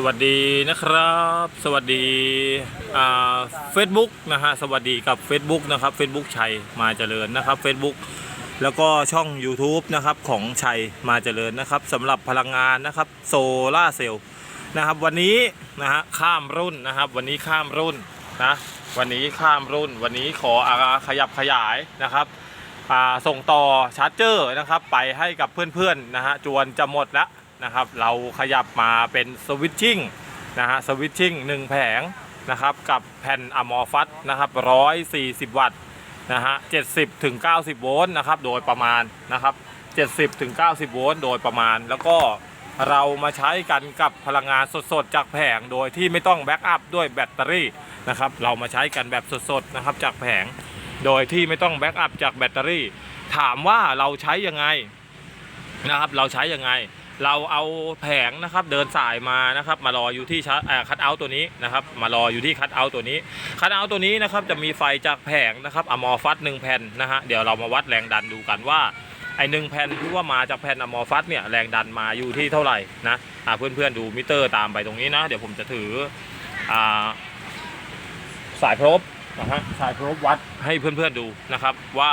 สวัสดีนะครับ สวัสดีอ่าเฟซบุ๊กนะฮะสวัสดีกับ Facebook นะครับ Facebook ชัยมาเจริญนะครับ Facebook แล้วก็ช่อง YouTube นะครับของชัยมาเจริญนะครับสำหรับพลังงานนะครับโซล่าเซลล์นะครับวันนี้นะฮะข้ามรุ่นนะครับ วันนี้ข้ามรุ่นนะวันนี้ข้ามรุ่น วันนี้ขออาขยับขยายนะครับส่งต่อชาร์จเจอร์นะครับไปให้กับเพื่อนๆนะฮะจวนจะหมดแล้ว นะครับ เราขยับมาเป็นสวิตชิ่งนะฮะสวิตชิ่งหนึ่งแผงนะครับ กับแผ่นอะมอฟัสนะครับ140วัตต์นะฮะ70ถึง90โวลต์นะครับ โดยประมาณนะครับ70ถึง90โวลต์โดยประมาณ แล้วก็เรามาใช้กันกับพลังงานสดๆ จากแผงโดยที่ไม่ต้องแบ็กอัพด้วยแบตเตอรี่นะครับ เรามาใช้กันแบบสดๆนะครับจากแผง โดยที่ไม่ต้องแบ็กอัพจากแบตเตอรี่ ถามว่าเราใช้ยังไงนะครับ เราใช้ยังไง เราเอาแผงนะครับเดินสายมานะครับ มารออยู่ที่ชาร์คัดเอาท์ตัวนี้นะครับ มารออยู่ที่คัดเอาท์ตัวนี้คัดเอาท์ตัวนี้นะครับจะมีไฟจากแผงนะครับอะมอฟัสหนึ่งแผ่นนะฮะเดี๋ยวเรามาวัดแรงดันดูกันว่าไอหนึ่งแผ่นที่ว่ามาจากแผ่นอะมอฟัสเนี่ยแรงดันมาอยู่ที่เท่าไหร่นะอ่าเพื่อนๆดูมิเตอร์ตามไปตรงนี้นะ เดี๋ยวผมจะถืออสายพรบนะฮะสายพรบวัดให้เพื่อนๆดูนะครับว่า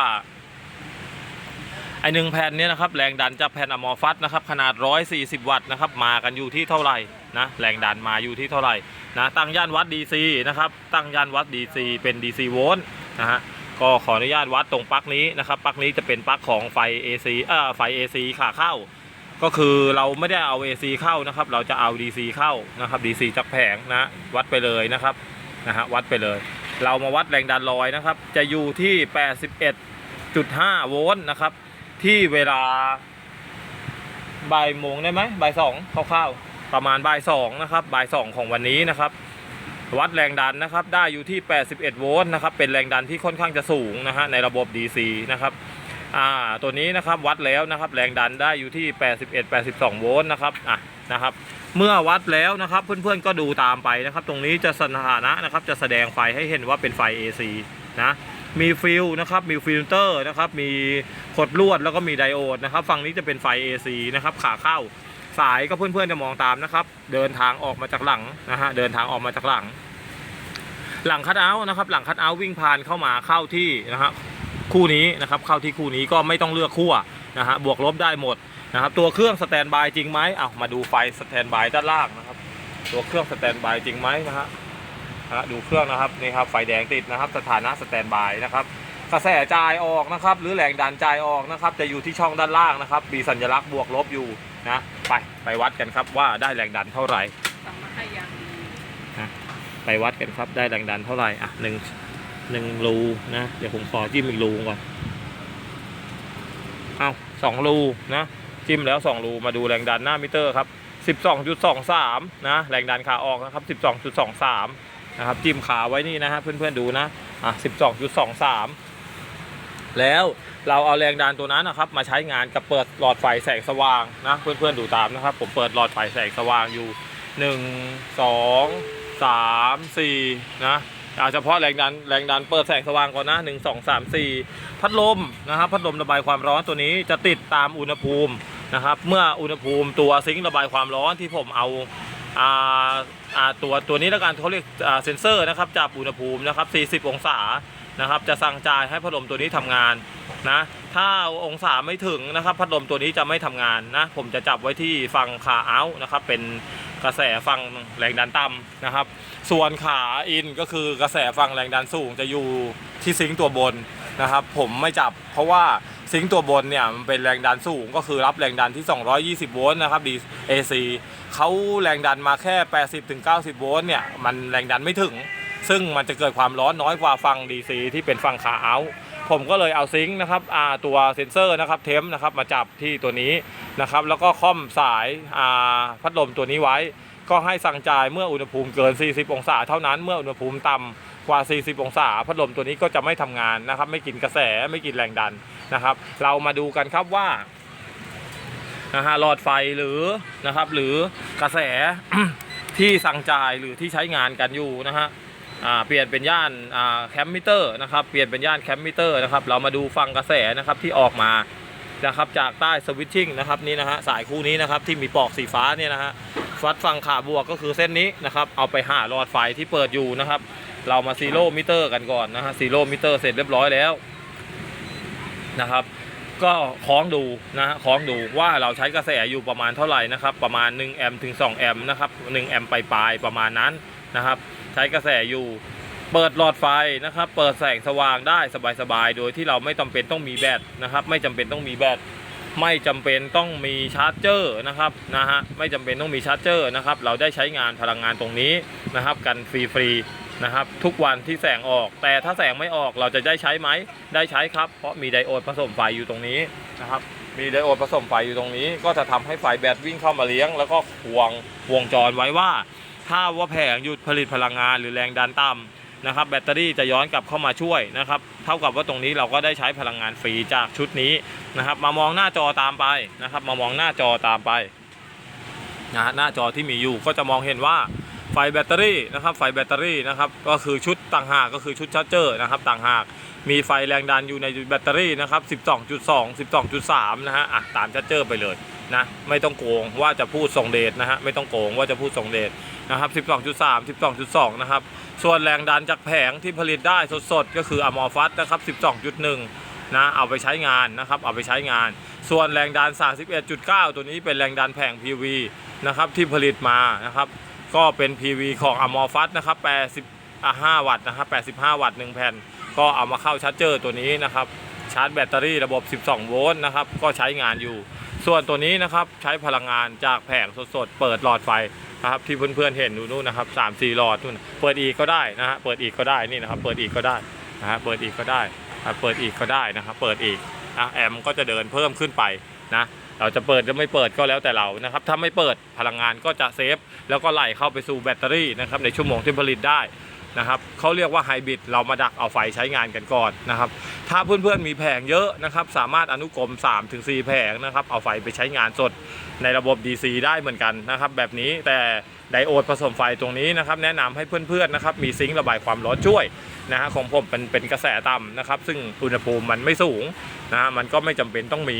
อหนึ่งแผ่นเนี้นะครับแรงดันจากแผ่นอะมอฟัสนะครับขนาด 140 วัตต์นะครับมากันอยู่ที่เท่าไหร่นะแรงดันมาอยู่ที่เท่าไหร่นะตั้งย่านวัด DC นะครับตั้งย่านวัด DC เป็น DC โวลต์นะฮะก็ขออนุญาตวัดตรงปลั๊กนี้นะครับปลั๊กนี้จะเป็นปลั๊กของไฟ AC เอ่อไฟ AC ขาเข้า ก็คือเราไม่ได้เอา AC เข้านะครับ เราจะเอา DC เข้านะครับ DC จากแผงนะวัดไปเลยนะครับนะฮะวัดไปเลย เรามาวัดแรงดันลอยนะครับ จะอยู่ที่ 81.5 โวลต์นะครับ ที่เวลาบ่ายโมงได้ไหมบ่ายสองคร่าวๆประมาณบ่ายสองนะครับบ่ายสองของวันนี้นะครับ วัดแรงดันนะครับ ได้อยู่ที่ 81 โวลต์นะครับ เป็นแรงดันที่ค่อนข้างจะสูงนะฮะในระบบ DC นะครับอ่าตัวนี้นะครับวัดแล้วนะครับ แรงดันได้อยู่ที่ 81 82 โวลต์นะครับอะนะครับ เมื่อวัดแล้วนะครับเพื่อนๆก็ดูตามไปนะครับ ตรงนี้จะสถานะนะครับจะแสดงไฟให้เห็นว่าเป็นไฟ AC นะ มีฟิลนะครับ มีฟิลเตอร์นะครับ มีขดลวดแล้วก็มีไดโอดนะครับ ฝั่งนี้จะเป็นไฟ AC นะครับ ขาเข้า สายก็เพื่อนๆจะมองตามนะครับ เดินทางออกมาจากหลังนะฮะ เดินทางออกมาจากหลัง หลังคัดเอาท์นะครับ หลังคัดเอาท์วิ่งผ่านเข้ามาเข้าที่นะฮะคู่นี้นะครับ เข้าที่คู่นี้ก็ไม่ต้องเลือกขั้วนะฮะ บวกลบได้หมดนะครับ ตัวเครื่องสแตนบายจริงไหมเอามาดูไฟสแตนบายด้านล่างนะครับ ตัวเครื่องสแตนบายจริงไหมนะฮะ นะฮะดูเครื่องนะครับนี่ครับไฟแดงติดนะครับ สถานะสแตนบายนะครับกระแสจ่ายออกนะครับ หรือแรงดันจ่ายออกนะครับ จะอยู่ที่ช่องด้านล่างนะครับ มีสัญลักษณ์บวกลบอยู่นะไปไปวัดกันครับว่าได้แรงดันเท่าไหร่สั่งมาให้ยังดีไปวัดกันครับได้แรงดันเท่าไหร่อะหนึ่งหนึ่งรูนะ เดี๋ยวผมขอจิ้มอีกรูก่อนเอาสองรูนะจิ้มแล้วสองรูมาดูแรงดันหน้ามิเตอร์ครับสิบสองจุดสองสามนะแรงดันขาออกนะครับสิบสองจุดสองสาม นะครับจิ้มขาไว้นี่นะฮะเพื่อนๆดูนะอะสิบสองจุดสองสามแล้วเราเอาแรงดันตัวนั้นนะครับ มาใช้งานกับเปิดหลอดไฟแสงสว่างนะเพื่อนๆดูตามนะครับ ผมเปิดหลอดไฟแสงสว่างอยู่หนึ่งสองสามสี่นะเอาเฉพาะแรงดันแรงดันเปิดแสงสว่างก่อนนะหนึ่งสองสามสี่พัดลมนะครับ พัดลมระบายความร้อนตัวนี้จะติดตามอุณหภูมินะครับ เมื่ออุณหภูมิตัวซิงค์ระบายความร้อนที่ผมเอา ตัวตัวนี้แล้วกันเขาเรียกเซนเซอร์นะครับจับอุณหภูมินะครับ 40 องศานะครับจะสั่งจ่ายให้พัดลมตัวนี้ทำงานนะถ้าองศาไม่ถึงนะครับพัดลมตัวนี้จะไม่ทำงานนะผมจะจับไว้ที่ฝั่งขาเอาท์นะครับเป็นกระแสฝั่งแรงดันต่ำนะครับ ส่วนขาอินก็คือกระแสฝั่งแรงดันสูงจะอยู่ที่ซิงค์ตัวบนนะครับ ผมไม่จับเพราะว่าซิงค์ตัวบนเนี่ยมันเป็นแรงดันสูงก็คือรับแรงดันที่ 220 โวลต์นะครับ AC เขาแรงดันมาแค่ 80-90 โวลต์เนี่ย มันแรงดันไม่ถึง ซึ่งมันจะเกิดความร้อนน้อยกว่าฝั่ง DC ที่เป็นฝั่งขาเอา ผมก็เลยเอาซิงค์นะครับตัวเซนเซอร์นะครับเทมนะครับมาจับที่ตัวนี้นะครับ แล้วก็ค่อมสายาพัดลมตัวนี้ไว้ ก็ให้สั่งจ่ายเมื่ออุณหภูมิเกิน 40 องศา เท่านั้น เมื่ออุณหภูมิต่ำกว่า 40 องศา พัดลมตัวนี้ก็จะไม่ทำงานนะครับ ไม่กินกระแส ไม่กินแรงดันนะครับ เรามาดูกันครับว่า นะฮะหลอดไฟหรือนะครับหรือกระแสที่สั่งจ่ายหรือที่ใช้งานกันอยู่นะฮะอ่าเปลี่ยนเป็นย่านอ่าแคมมิเตอร์นะครับเปลี่ยนเป็นย่านแคมมิเตอร์นะครับเรามาดูฟังกระแสนะครับที่ออกมานะครับจากใต้สวิตชิ่งนะครับนี่นะฮะสายคู่นี้นะครับที่มีปอกสีฟ้าเนี่ยนะฮะฟัดฝั่งขาบวกก็คือเส้นนี้นะครับเอาไปหาหลอดไฟที่เปิดอยู่นะครับ เรามาซีโร่มิเตอร์กันก่อนนะฮะซีโร่มิเตอร์เสร็จเรียบร้อยแล้วนะครับ ก็คล้องดูนะฮะคล้องดูว่าเราใช้กระแสอยู่ประมาณเท่าไหร่นะครับ ประมาณ1แอมป์ถึง2แอมป์นะครับ1แอมป์ปลายๆประมาณนั้นนะครับ ใช้กระแสอยู่เปิดหลอดไฟนะครับ เปิดแสงสว่างได้สบายๆ โดยที่เราไม่จำเป็นต้องมีแบตนะครับ ไม่จำเป็นต้องมีแบตไม่จำเป็นต้องมีชาร์จเจอร์นะครับนะฮะไม่จำเป็นต้องมีชาร์จเจอร์นะครับ เราได้ใช้งานพลังงานตรงนี้นะครับ กันฟรีๆ นะครับ ทุกวันที่แสงออก แต่ถ้าแสงไม่ออกเราจะได้ใช้ไหมได้ใช้ครับ เพราะมีไดโอดผสมไฟอยู่ตรงนี้นะครับ มีไดโอดผสมไฟอยู่ตรงนี้ ก็จะทำให้ไฟแบตวิ่งเข้ามาเลี้ยง แล้วก็ห่วงวงจรไว้ว่า ถ้าว่าแผงหยุดผลิตพลังงาน หรือแรงดันต่ำนะครับ แบตเตอรี่จะย้อนกลับเข้ามาช่วยนะครับ เท่ากับว่าตรงนี้เราก็ได้ใช้พลังงานฟรีจากชุดนี้นะครับ มามองหน้าจอตามไปนะครับ มามองหน้าจอตามไปนะฮะหน้าจอที่มีอยู่ก็จะมองเห็นว่า ไฟแบตเตอรี่นะครับไฟแบตเตอรี่นะครับก็คือชุดต่างหากก็คือชุดชาร์จเจอร์นะครับต่างหากมีไฟแรงดันอยู่ในแบตเตอรี่นะครับ 12.2 12.3 นะฮะอะตามชาร์จเจอร์ไปเลยนะไม่ต้องโกงว่าจะพูดส่งเดชนะฮะไม่ต้องโกงว่าจะพูดส่งเดชนะครับ 12.3 12.2 นะครับ ส่วนแรงดันจากแผงที่ผลิตได้สดๆ ก็คืออะมอฟัสนะครับ 12.1 นะเอาไปใช้งานนะครับเอาไปใช้งาน ส่วนแรงดัน 31.9 ตัวนี้เป็นแรงดันแผง PV นะครับที่ผลิตมานะครับ ก็เป็น PV ของอะมอฟัสนะครับ85 วัตต์นะครับ85 วัตต์1แผ่น ก็เอามาเข้าชาร์จเจอร์ตัวนี้นะครับชาร์จแบตเตอรี่ระบบ 12 โวลต์นะครับก็ใช้งานอยู่ ส่วนตัวนี้นะครับใช้พลังงานจากแผงสดๆ เปิดหลอดไฟนะครับที่เพื่อนๆเห็นอยู่นู่นนะครับ3 4หลอดนู่นเปิดอีกก็ได้นะฮะเปิดอีกก็ได้นี่นะครับเปิดอีกก็ได้นะฮะเปิดอีกก็ได้เปิดอีกก็ได้นะครับเปิดอีกอะแอมก็จะเดินเพิ่มขึ้นไปนะ เราจะเปิดหรือไม่เปิดก็แล้วแต่เรานะครับ ถ้าไม่เปิดพลังงานก็จะเซฟ แล้วก็ไหลเข้าไปสู่แบตเตอรี่นะครับในชั่วโมงที่ผลิตได้นะครับเขาเรียกว่าไฮบริดเรามาดักเอาไฟใช้งานกันก่อนนะครับ ถ้าเพื่อนๆมีแผงเยอะนะครับ สามารถอนุกรม 3-4 แผงนะครับ เอาไฟไปใช้งานสดในระบบ DC ได้เหมือนกันนะครับ แบบนี้แต่ไดโอดผสมไฟตรงนี้นะครับ แนะนำให้เพื่อนๆนะครับมีซิงค์ระบายความร้อนช่วย นะฮะของผมเป็นเป็นกระแสต่ำนะครับ ซึ่งอุณหภูมิมันไม่สูงนะฮะมันก็ไม่จำเป็นต้องมี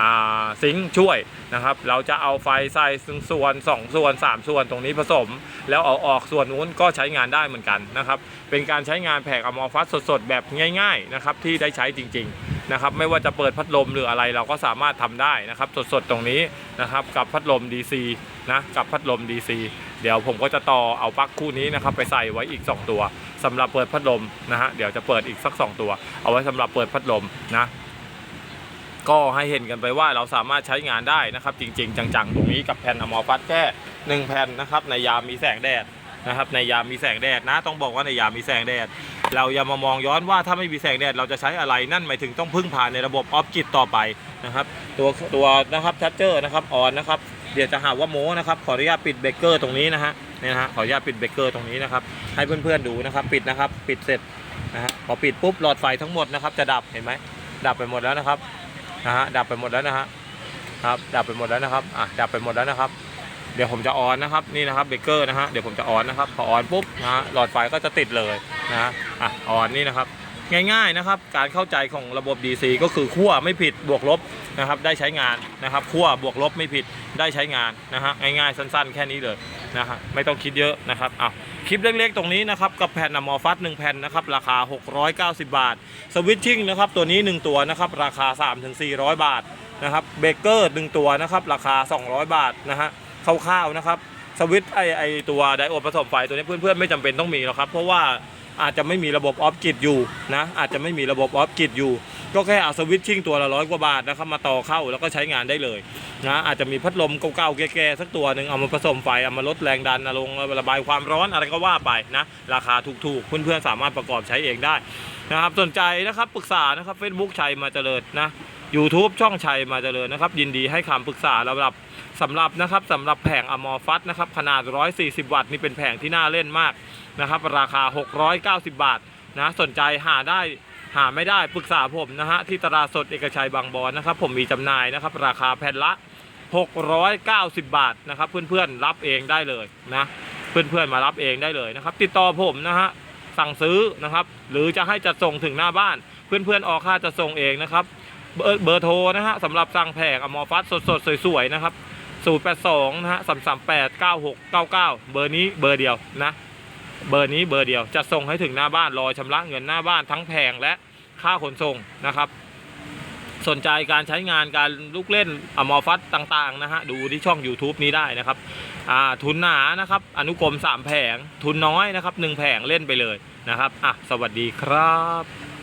อ่าซิงค์ช่วยนะครับ เราจะเอาไฟใส่ส่วน 2 ส่วน 3 ส่วนตรงนี้ผสม แล้วเอาออกส่วนนู้นก็ใช้งานได้เหมือนกันนะครับ เป็นการใช้งานแผงอะมอฟัสสดๆ แบบง่าย ๆ นะครับ ที่ได้ใช้จริง ๆ นะครับไม่ว่าจะเปิดพัดลมหรืออะไรเราก็สามารถทำได้นะครับ สดๆตรงนี้นะครับกับพัดลม DC นะกับพัดลม DC เดี๋ยวผมก็จะต่อเอาปลั๊กคู่นี้นะครับไปใส่ไว้อีก 2 ตัวสำหรับเปิดพัดลมนะฮะเดี๋ยวจะเปิดอีกสัก 2 ตัว เอาไว้สำหรับเปิดพัดลมนะก็ให้เห็นกันไปว่าเราสามารถใช้งานได้นะครับ จริง ๆ จังๆ ตรงนี้กับแผ่นอมอฟัสแค่หนึ่งแผ่นนะครับในยามมีแสงแดด นะครับในยามมีแสงแดดนะ ต้องบอกว่าในยามมีแสงแดด เราอย่ามามองย้อนว่าถ้าไม่มีแสงแดดเราจะใช้อะไรนั่นหมายถึงต้องพึ่งพาในระบบออฟจิตต่อไปนะครับตัวตัวนะครับชัดเจอร์นะครับออนนะครับเดี๋ยวจะหาว่าโม้นะครับขออนุญาตปิดเบรกเกอร์ตรงนี้นะฮะเนี่ยนะฮะขออนุญาตปิดเบรกเกอร์ตรงนี้นะครับให้เพื่อนๆดูนะครับปิดนะครับปิดเสร็จนะฮะพอปิดปุ๊บหลอดไฟทั้งหมดนะครับจะดับเห็นไหมดับไปหมดแล้วนะครับนะฮะดับไปหมดแล้วนะฮะครับดับไปหมดแล้วนะครับอะดับไปหมดแล้วนะครับ เดี๋ยวผมจะออนนะครับนี่นะครับเบรกเกอร์นะฮะเดี๋ยวผมจะออนนะครับพอออนปุ๊บนะฮะหลอดไฟก็จะติดเลยนะฮะอะออนนี่นะครับง่ายๆนะครับการเข้าใจของระบบ DC ก็คือขั้วไม่ผิดบวกลบนะครับได้ใช้งานนะครับขั้วบวกลบไม่ผิดได้ใช้งานนะฮะง่ายๆสั้นๆ แค่นี้เลยนะฮะไม่ต้องคิดเยอะนะครับอะคลิปเล็กๆ ตรงนี้นะครับกับแผ่นอะมอฟัส1แผ่นนะครับราคา 690 บาท สวิตชิ่งนะครับตัวนี้ 1 ตัวนะครับราคา 3-400 บาทนะครับเบเกอร์ 1 ตัวนะครับราคา 200 บาทนะฮะ คร่าวๆนะครับสวิตไอไอตัวไดโอดผสมไฟตัวนี้เพื่อนๆไม่จำเป็นต้องมีหรอกครับ เพราะว่าอาจจะไม่มีระบบออฟกิดอยู่นะอาจจะไม่มีระบบออฟกิดอยู่ ก็แค่เอาสวิตชิ่งตัวละร้อยกว่าบาทนะครับมาต่อเข้าแล้วก็ใช้งานได้เลยนะอาจจะมีพัดลมเก่าๆแก่ๆสักตัวหนึ่งเอามาผสมไฟเอามาลดแรงดันลงระบายความร้อนอะไรก็ว่าไปนะราคาถูกๆ เพื่อนๆสามารถประกอบใช้เองได้นะครับสนใจนะครับปรึกษานะครับ Facebook ชัยมาเจริญนะ YouTube ช่องชัยมาเจริญนะครับ ยินดีให้คำปรึกษาสำหรับ สำหรับนะครับสำหรับแผงอมอฟัสนะครับขนาด 140 วัตต์นี่เป็นแผงที่น่าเล่นมากนะครับราคา 690 บาทนะสนใจหาได้หาไม่ได้ปรึกษาผมนะฮะที่ตลาดสดเอกชัยบางบอนนะครับผมมีจำหน่ายนะครับราคาแผ่นละ 690 บาทนะครับเพื่อนๆรับเองได้เลยนะเพื่อนๆมารับเองได้เลยนะครับติดต่อผมนะฮะสั่งซื้อนะครับหรือจะให้จัดส่งถึงหน้าบ้าน เพื่อนๆออกค่าจัดส่งเองนะครับเบอร์เบอร์โทรนะฮะสำหรับสั่งแผงอมอฟัสสดๆสวยๆนะครับ 082นะฮะ338 9699 เบอร์นี้เบอร์เดียวนะ เบอร์นี้เบอร์เดียวจะส่งให้ถึงหน้าบ้านรอชำระเงินหน้าบ้านทั้งแพงและค่าขนส่งนะครับ สนใจการใช้งานการลูกเล่นอมอฟัสต่างๆนะฮะดูที่ช่อง YouTube นี้ได้นะครับอ่าทุนหนานะครับ อนุกรม 3 แผง ทุนน้อยนะครับ 1 แผงเล่นไปเลยนะครับอะสวัสดีครับ